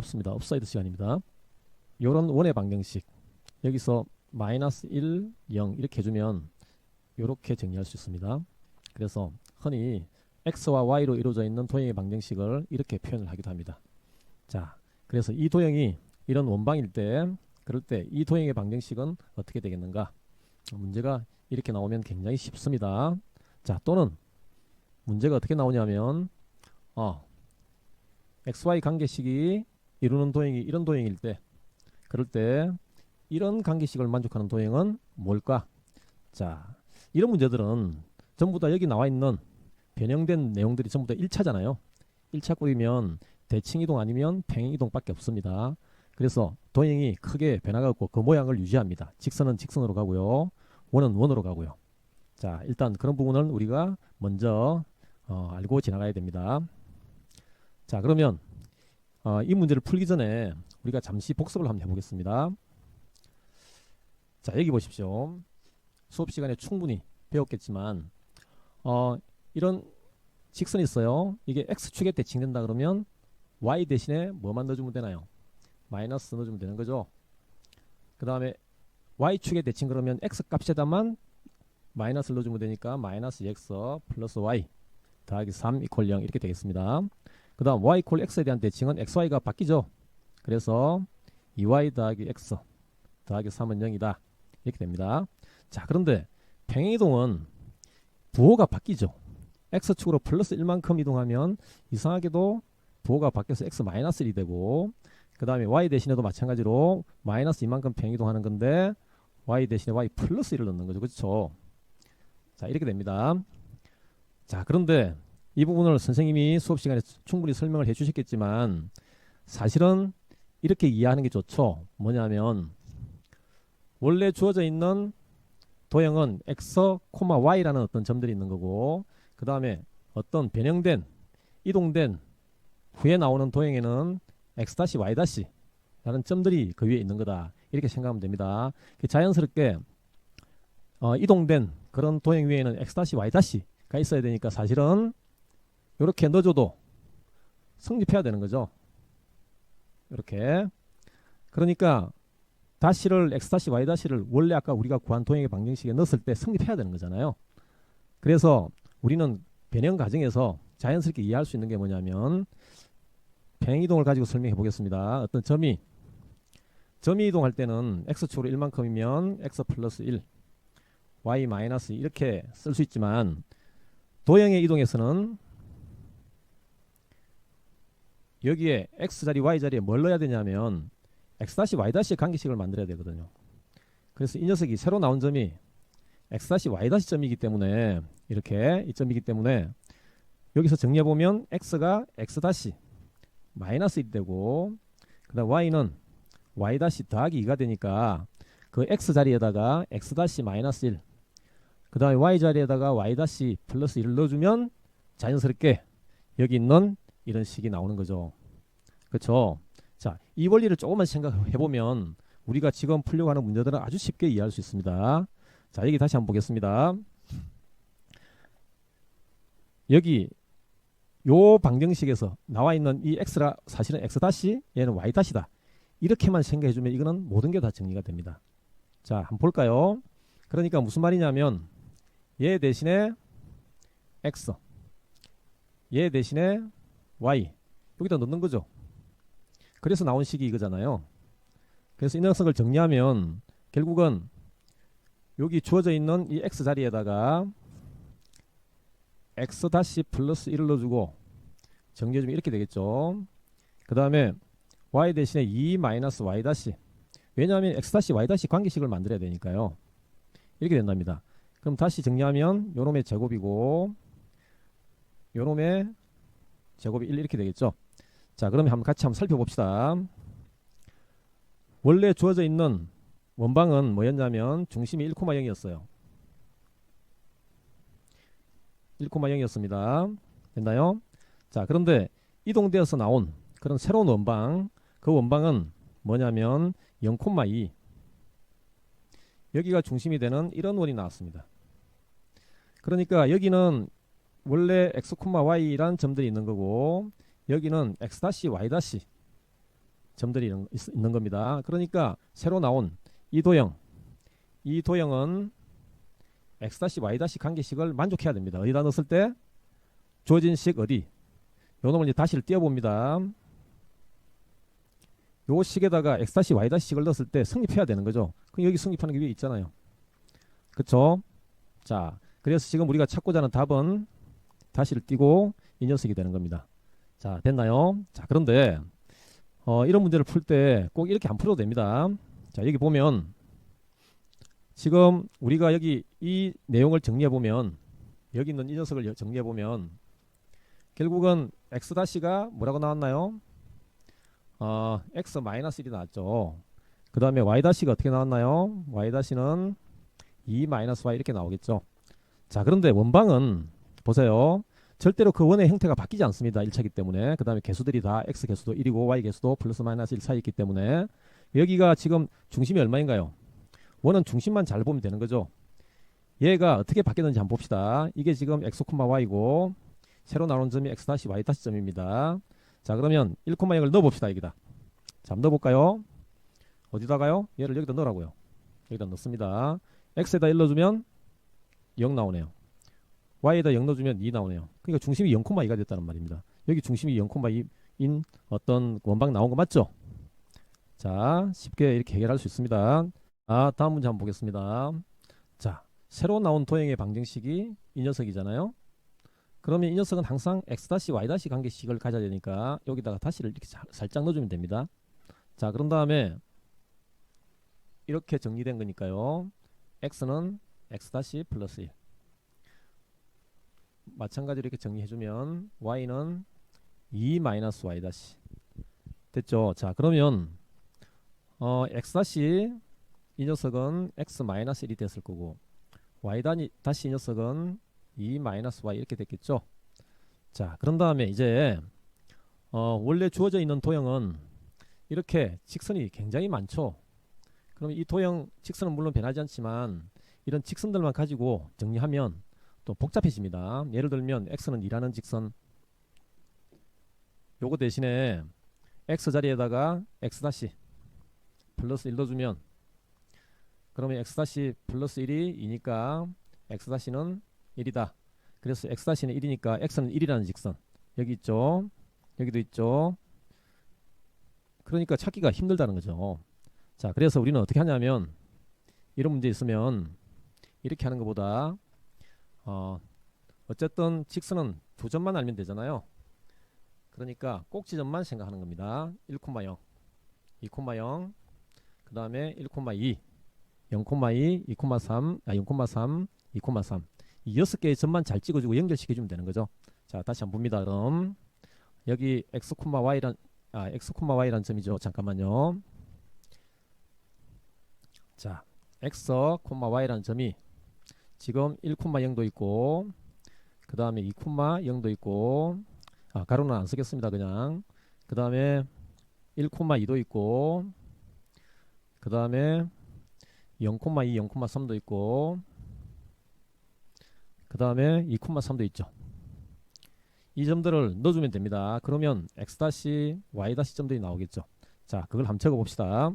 반갑습니다. 업사이드 시간입니다. 요런 원의 방정식 여기서 마이너스 1, 0 이렇게 해주면 이렇게 정리할 수 있습니다. 그래서 흔히 x와 y로 이루어져 있는 도형의 방정식을 이렇게 표현을 하기도 합니다. 자, 그래서 이 도형이 이런 원방일 때 그럴 때 이 도형의 방정식은 어떻게 되겠는가? 문제가 이렇게 나오면 굉장히 쉽습니다. 자, 또는 문제가 어떻게 나오냐면 어, xy 관계식이 이루는 도형이 이런 도형일 때 그럴 때 이런 관계식을 만족하는 도형은 뭘까? 자, 이런 문제들은 전부 다 여기 나와 있는 변형된 내용들이 전부 다 1차잖아요. 1차 꼴이면 대칭 이동 아니면 평행 이동밖에 없습니다. 그래서 도형이 크게 변화가 없고 그 모양을 유지합니다. 직선은 직선으로 가고요. 원은 원으로 가고요. 자, 일단 그런 부분은 우리가 먼저 어, 알고 지나가야 됩니다. 자, 그러면 어, 이 문제를 풀기 전에 우리가 잠시 복습을 한번 해보겠습니다. 자, 여기 보십시오. 수업 시간에 충분히 배웠겠지만 어, 이런 직선이 있어요. 이게 x축에 대칭된다 그러면 y 대신에 뭐만 넣어주면 되나요? 마이너스 넣어주면 되는 거죠. 그 다음에 y축에 대칭 그러면 x 값에다만 마이너스를 넣어주면 되니까 마이너스 x 플러스 y 더하기 3 이퀄 0 이렇게 되겠습니다. 그 다음 y 이퀄 x에 대한 대칭은 xy가 바뀌죠. 그래서 2y 더하기 x 더하기 3은 0이다. 이렇게 됩니다. 자 그런데 평행이동은 부호가 바뀌죠. x축으로 플러스 1만큼 이동하면 이상하게도 부호가 바뀌어서 x 마이너스 1이 되고 그 다음에 y 대신에도 마찬가지로 마이너스 2만큼 평행이동하는 건데 y 대신에 y 플러스 1을 넣는 거죠. 그렇죠? 자 이렇게 됩니다. 자 그런데 이 부분을 선생님이 수업 시간에 충분히 설명을 해 주셨겠지만 사실은 이렇게 이해하는 게 좋죠. 뭐냐면 원래 주어져 있는 도형은 x, y라는 어떤 점들이 있는 거고 그 다음에 어떤 변형된 이동된 후에 나오는 도형에는 x y 라는 점들이 그 위에 있는 거다 이렇게 생각하면 됩니다. 자연스럽게 어, 이동된 그런 도형 위에는 x y가 있어야 되니까 사실은 이렇게 넣어줘도 성립해야 되는 거죠. 이렇게 그러니까 다시를 x y 를 원래 아까 우리가 구한 도형의 방정식에 넣었을 때 성립해야 되는 거잖아요. 그래서 우리는 변형 과정에서 자연스럽게 이해할 수 있는 게 뭐냐면 평행이동을 가지고 설명해 보겠습니다. 어떤 점이 점이 이동할 때는 x축으로 1만큼이면 x 플러스 1 y 마이너스 이렇게 쓸 수 있지만 도형의 이동에서는 여기에 x자리 y자리에 뭘 넣어야 되냐면 x-y' 관계식을 만들어야 되거든요. 그래서 이 녀석이 새로 나온 점이 x-y' 점이기 때문에 이렇게 이 점이기 때문에 여기서 정리해 보면 x가 x 마이너스 1이 되고 그다음 y는 y 더하기 2가 되니까 그 x 자리에다가 x 마이너스 1 그다음에 y 자리에다가 y 플러스 1을 넣어주면 자연스럽게 여기 있는 이런 식이 나오는 거죠. 그렇죠? 자, 이 원리를 조금만 생각해 보면 우리가 지금 풀려고 하는 문제들은 아주 쉽게 이해할 수 있습니다. 자, 여기 다시 한번 보겠습니다. 여기 요 방정식에서 나와 있는 이 x가 사실은 x 다시 얘는 y 다시다. 이렇게만 생각해 주면 이거는 모든 게 다 정리가 됩니다. 자, 한번 볼까요? 그러니까 무슨 말이냐면 얘 대신에 x 얘 대신에 y 여기다 넣는 거죠. 그래서 나온 식이 이거잖아요. 그래서 이 녀석을 정리하면 결국은 여기 주어져 있는 이 x 자리에다가 x 다시 플러스 1을 넣어주고 정리해주면 이렇게 되겠죠. 그 다음에 y 대신에 2 마이너스 y 다시 왜냐하면 x 다시 y 다시 관계식을 만들어야 되니까요. 이렇게 된답니다. 그럼 다시 정리하면 요놈의 제곱이고 요놈의 제곱이 1 이렇게 되겠죠. 자, 그러면 한번 같이 한번 살펴봅시다. 원래 주어져 있는 원방은 뭐였냐면 중심이 1,0이었어요. 1,0이었습니다. 됐나요? 자, 그런데 이동되어서 나온 그런 새로운 원방, 그 원방은 뭐냐면 0,2 여기가 중심이 되는 이런 원이 나왔습니다. 그러니까 여기는 원래 x, y란 점들이 있는 거고 여기는 x-y- 점들이 있는, 있- 있는 겁니다. 그러니까 새로 나온 이 도형, 이 도형은 x-y- 관계식을 만족해야 됩니다. 어디다 넣었을 때 주어진 식 어디? 요 놈을 이제 다시를 띄워봅니다. 요 식에다가 x-y- 식을 넣었을 때 성립해야 되는 거죠. 그럼 여기 성립하는 게 위에 있잖아요. 그쵸? 자, 그래서 지금 우리가 찾고자 하는 답은 다시를 띄고 이 녀석이 되는 겁니다. 자, 됐나요? 자, 그런데 어, 이런 문제를 풀 때 꼭 이렇게 안 풀어도 됩니다. 자, 여기 보면 지금 우리가 여기 이 내용을 정리해 보면 여기 있는 이 녀석을 정리해 보면 결국은 x 다시가 뭐라고 나왔나요? 어, x 마이너스 1이 나왔죠. 그 다음에 y 다시가 어떻게 나왔나요? y 다시는 2 마이너스 y 이렇게 나오겠죠. 자, 그런데 원방은 보세요. 절대로 그 원의 형태가 바뀌지 않습니다. 1차기 때문에. 그 다음에 개수들이 다 x 개수도 1이고 y 개수도 플러스 마이너스 1 사이 있기 때문에 여기가 지금 중심이 얼마인가요? 원은 중심만 잘 보면 되는 거죠. 얘가 어떻게 바뀌는지 한번 봅시다. 이게 지금 x, y고 새로 나오는 점이 x 다시 y 다시 점입니다. 자, 그러면 1, 0을 넣어 봅시다. 여기다. 자, 한번 넣어 볼까요? 어디다가요? 얘를 여기다 넣으라고요. 여기다 넣습니다. x에다 1 넣어주면 0 나오네요. Y에다 0 넣어주면 2 나오네요. 그러니까 중심이 0,2가 됐다는 말입니다. 여기 중심이 0,2인 어떤 원방 나온 거 맞죠? 자, 쉽게 이렇게 해결할 수 있습니다. 아, 다음 문제 한번 보겠습니다. 자, 새로 나온 도형의 방정식이 이 녀석이잖아요. 그러면 이 녀석은 항상 x-y- 관계식을 가져야 되니까 여기다가 다시를 이렇게 자- 살짝 넣어주면 됩니다. 자, 그런 다음에 이렇게 정리된 거니까요. x는 x- 플러스 1 마찬가지로 이렇게 정리해주면 y는 2 마이너스 y 다시 됐죠. 자 그러면 어, x 다시 이 녀석은 x 마이너스 1이 됐을 거고 y 다시 이 녀석은 2 마이너스 y 이렇게 됐겠죠. 자 그런 다음에 이제 어, 원래 주어져 있는 도형은 이렇게 직선이 굉장히 많죠. 그럼 이 도형 직선은 물론 변하지 않지만 이런 직선들만 가지고 정리하면 또 복잡해집니다. 예를 들면 x는 2라는 직선 요거 대신에 x 자리에다가 x 다시 플러스 1 넣어주면 그러면 x 다시 플러스 1이 2니까 x 다시는 1이다. 그래서 x 다시는 1이니까 x는 1이라는 직선 여기 있죠. 여기도 있죠. 그러니까 찾기가 힘들다는 거죠. 자, 그래서 우리는 어떻게 하냐면 이런 문제 있으면 이렇게 하는 것보다 어, 어쨌든 직선은 두 점만 알면 되잖아요. 그러니까 꼭지점만 생각하는 겁니다. 1,0, 2,0, 그 다음에 1,2, 0,2, 2,3, 아 0,3, 2,3. 이 여섯 개의 점만 잘 찍어주고 연결시켜주면 되는 거죠. 자, 다시 한번 봅니다. 그럼 여기 x, y란 아 x, y란 점이죠. 잠깐만요. 자, x, y라는 점이 지금 1,0도 있고 그 다음에 2,0도 있고 아 가로는 안 쓰겠습니다 그냥. 그 다음에 1,2도 있고 그 다음에 0,2 0,3도 있고 그 다음에 2,3도 있죠. 이 점들을 넣어주면 됩니다. 그러면 x y 점들이 나오겠죠. 자 그걸 한번 적어 봅시다.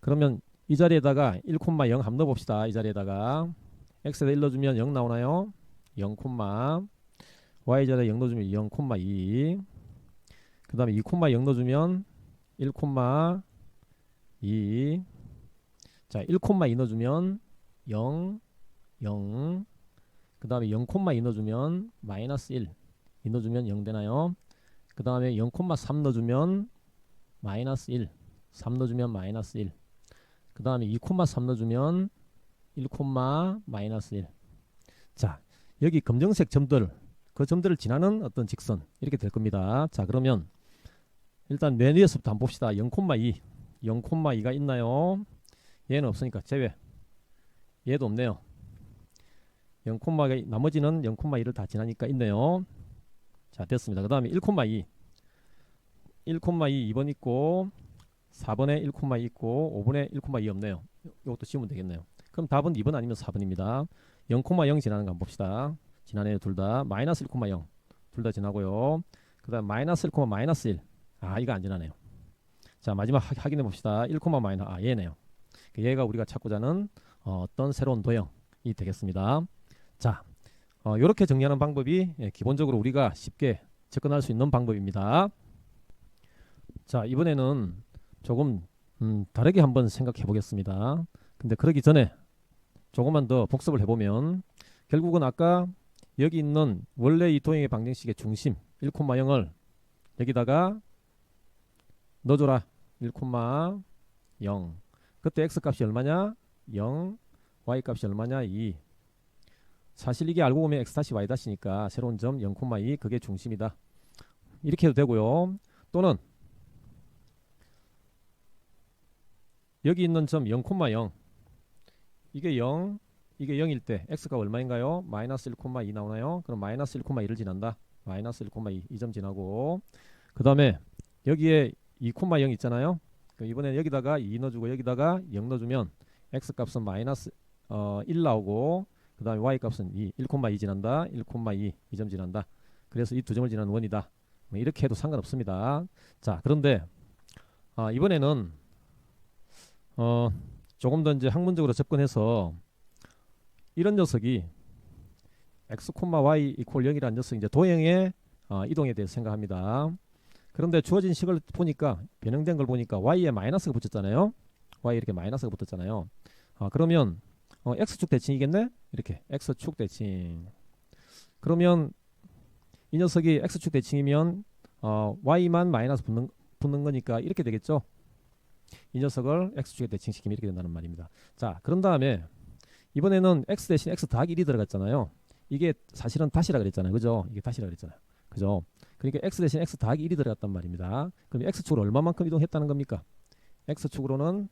그러면 이 자리에다가 1,0 한번 넣어 봅시다 이 자리에다가 x에다 1 넣어주면 0 나오나요? 0, y자리에 0 넣어주면 0,2. 그 다음에 2, 0 넣어주면 1, 2. 자, 1,2 넣어주면 0, 0. 그 다음에 0,2 넣어주면 마이너스 1. 2 넣어주면 0 되나요? 그 다음에 0,3 넣어주면 마이너스 1. 3 넣어주면 마이너스 1. 그 다음에 2,3 넣어주면 1, 마이너스 1. 자, 여기 검정색 점들, 그 점들을 지나는 어떤 직선 이렇게 될 겁니다. 자, 그러면 일단 맨 위에서부터 한번 봅시다. 0,2, 0,2가 있나요? 얘는 없으니까 제외. 얘도 없네요. 0,2 나머지는 0,2를 다 지나니까 있네요. 자, 됐습니다. 그 다음에 1,2, 1,2 2번 있고 4번에 1,2 있고 5번에 1,2 없네요. 이것도 지우면 되겠네요. 그럼 답은 2번 아니면 4번입니다. 0,0 지나는 거 한번 봅시다. 지나네요, 둘 다. 마이너스 1,0. 둘 다 지나고요. 그 다음 마이너스 1, 마이너스 1. 아, 이거 안 지나네요. 자 마지막 확- 확인해 봅시다. 1, 마이너 아 얘네요. 그 얘가 우리가 찾고자 하는 어, 어떤 새로운 도형이 되겠습니다. 자 어, 이렇게 정리하는 방법이 예, 기본적으로 우리가 쉽게 접근할 수 있는 방법입니다. 자 이번에는 조금 음, 다르게 한번 생각해 보겠습니다. 근데 그러기 전에 조금만 더 복습을 해보면 결국은 아까 여기 있는 원래 이 도형의 방정식의 중심 1,0을 여기다가 넣어줘라. 1,0 그때 x 값이 얼마냐? 0 y 값이 얼마냐? 2 사실 이게 알고 보면 x 다시 y 다시니까 새로운 점 0,2 그게 중심이다. 이렇게 해도 되고요. 또는 여기 있는 점 0,0 이게 0 이게 0일 때 x가 얼마인가요? 마이너스 1,2 나오나요? 그럼 마이너스 1,2를 지난다. 마이너스 1,2이점 지나고 그 다음에 여기에 2,0 있잖아요. 그럼 이번에 여기다가 2 넣어주고 여기다가 0 넣어주면 x 값은 마이너스 어, 1 나오고 그 다음에 y 값은 2, 1,2 지난다. 1,2이점 지난다. 그래서 이 두 점을 지나는 원이다. 뭐 이렇게 해도 상관없습니다. 자 그런데 아, 이번에는 어, 조금 더 이제 학문적으로 접근해서 이런 녀석이 x, y 이퀄 0이라는 녀석이 이제 도형의 어, 이동에 대해서 생각합니다. 그런데 주어진 식을 보니까 변형된 걸 보니까 y에 마이너스가 붙었잖아요. y 이렇게 마이너스가 붙었잖아요. 아, 그러면 어, x축 대칭이겠네? 이렇게 x축 대칭. 그러면 이 녀석이 x축 대칭이면 어, y만 마이너스 붙는, 붙는 거니까 이렇게 되겠죠. 이 녀석을 x축에 대칭시키면 이렇게 된다는 말입니다. 자, 그런 다음에 이번에는 x 대신 x 더하기 1이 들어갔잖아요. 이게 사실은 다시라 그랬잖아요. 그죠? 이게 다시라 그랬잖아요. 그죠? 그러니까 x 대신 x 더하기 1이 들어갔단 말입니다. 그럼 x축으로 얼마만큼 이동했다는 겁니까? x축으로는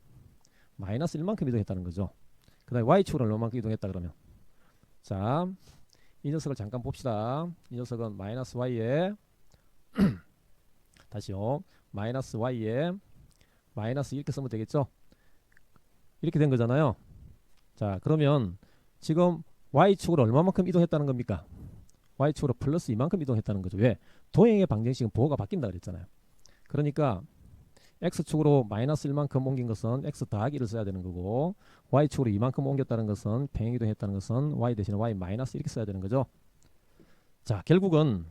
마이너스 1만큼 이동했다는 거죠. 그 다음에 y축으로 얼마만큼 이동했다 그러면 자, 이 녀석을 잠깐 봅시다. 이 녀석은 마이너스 y에 다시요. 마이너스 y에 마이너스 이렇게 쓰면 되겠죠? 이렇게 된 거잖아요. 자, 그러면 지금 y축으로 얼마만큼 이동했다는 겁니까? y축으로 플러스 이만큼 이동했다는 거죠. 왜? 도형의 방정식은 보호가 바뀐다 그랬잖아요. 그러니까 x축으로 마이너스 1만큼 옮긴 것은 x 더하기를 써야 되는 거고 y축으로 이만큼 옮겼다는 것은 평행 이동했다는 것은 y 대신에 y 마이너스 이렇게 써야 되는 거죠. 자, 결국은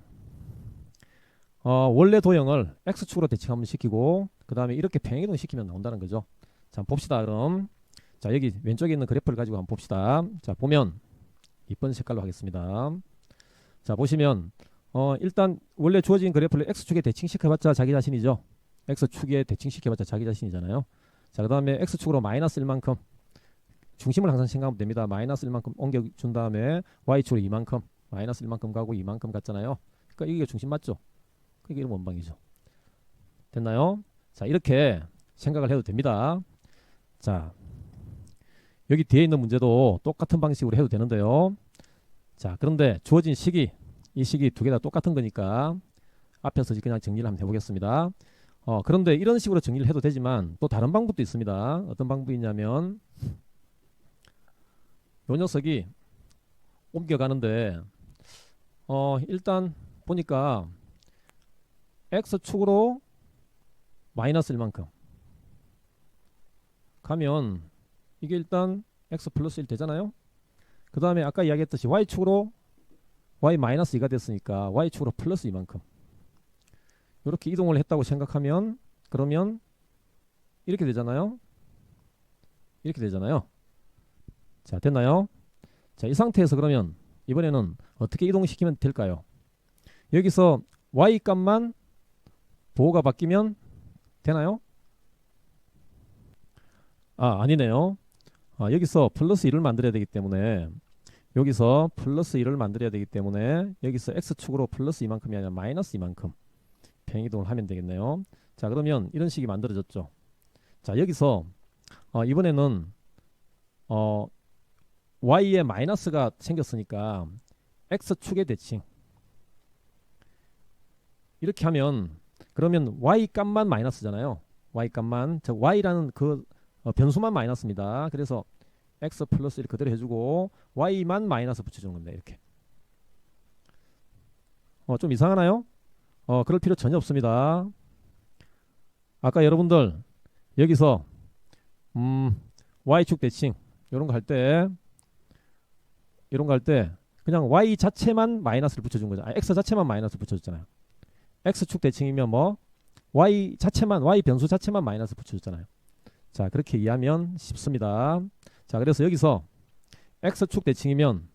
어, 원래 도형을 x축으로 대칭 한번 시키고 그 다음에 이렇게 평행 이동 시키면 나온다는 거죠. 자, 봅시다. 그럼 자 여기 왼쪽에 있는 그래프를 가지고 한번 봅시다. 자 보면 이쁜 색깔로 하겠습니다. 자 보시면 어 일단 원래 주어진 그래프를 x축에 대칭시켜봤자 자기 자신이죠. x축에 대칭시켜봤자 자기 자신이잖아요. 자 그 다음에 x축으로 마이너스 1만큼 중심을 항상 생각하면 됩니다. 마이너스 1만큼 옮겨준 다음에 y축으로 이만큼 마이너스 1만큼 가고 이만큼 갔잖아요. 그러니까 이게 중심 맞죠? 그게 원방이죠. 됐나요? 자 이렇게 생각을 해도 됩니다. 자 여기 뒤에 있는 문제도 똑같은 방식으로 해도 되는데요. 자, 그런데 주어진 식이 이 식이 두개 다 똑같은 거니까 앞에서 그냥 정리를 한번 해보겠습니다. 어, 그런데 이런 식으로 정리를 해도 되지만 또 다른 방법도 있습니다. 어떤 방법이 있냐면 요 녀석이 옮겨가는데 어, 일단 보니까 x축으로 마이너스 1만큼 가면 이게 일단 x 플러스 1 되잖아요. 그 다음에 아까 이야기했듯이 y축으로 y 마이너스 2가 됐으니까 y축으로 플러스 이만큼 이렇게 이동을 했다고 생각하면 그러면 이렇게 되잖아요. 이렇게 되잖아요. 자 됐나요? 자 이 상태에서 그러면 이번에는 어떻게 이동시키면 될까요? 여기서 y 값만 보호가 바뀌면 되나요? 아 아니네요. 아, 여기서 플러스 1을 만들어야 되기 때문에 여기서 플러스 1을 만들어야 되기 때문에 여기서 x축으로 플러스 이만큼이 아니라 마이너스 이만큼 평이동을 하면 되겠네요. 자 그러면 이런 식이 만들어졌죠. 자 여기서 어, 이번에는 어, y에 마이너스가 생겼으니까 x축의 대칭 이렇게 하면 그러면 y 값만 마이너스잖아요. y 값만 즉 y라는 그 어, 변수만 마이너스입니다. 그래서 x 플러스 1 그대로 해주고 y만 마이너스 붙여주는 겁니다. 이렇게. 어, 좀 이상하나요? 어, 그럴 필요 전혀 없습니다. 아까 여러분들 여기서 음, y축 대칭 이런 거 할 때 이런 거 할 때 그냥 y 자체만 마이너스를 붙여준 거죠. 아, x 자체만 마이너스 붙여줬잖아요. X축 대칭이면 뭐 y 자체만 y 변수 자체만 마이너스 붙여줬잖아요. 자 그렇게 이해하면 쉽습니다. 자 그래서 여기서 x축 대칭이면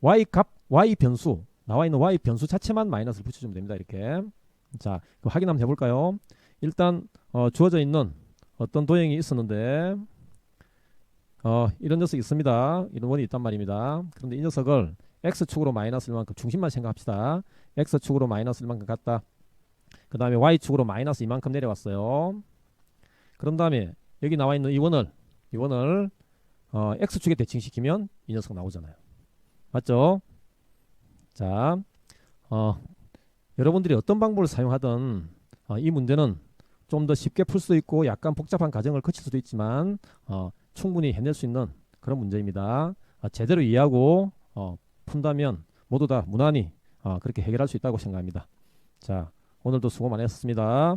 y 값 y 변수 나와 있는 y 변수 자체만 마이너스를 붙여주면 됩니다. 이렇게 자 확인 한번 해볼까요? 일단 어, 주어져 있는 어떤 도형이 있었는데 어, 이런 녀석이 있습니다. 이런 원이 있단 말입니다. 그런데 이 녀석을 x축으로 마이너스일 만큼 중심만 생각합시다. X축으로 마이너스일 만큼 갔다. 그 다음에 y축으로 마이너스 이만큼 내려왔어요. 그런 다음에 여기 나와 있는 이 원을 이 원을 어, x축에 대칭시키면 이 녀석 나오잖아요. 맞죠? 자, 어, 여러분들이 어떤 방법을 사용하든 어, 이 문제는 좀 더 쉽게 풀 수 있고 약간 복잡한 과정을 거칠 수도 있지만 어, 충분히 해낼 수 있는 그런 문제입니다. 어, 제대로 이해하고 어, 푼다면 모두 다 무난히 어, 그렇게 해결할 수 있다고 생각합니다. 자, 오늘도 수고 많으셨습니다.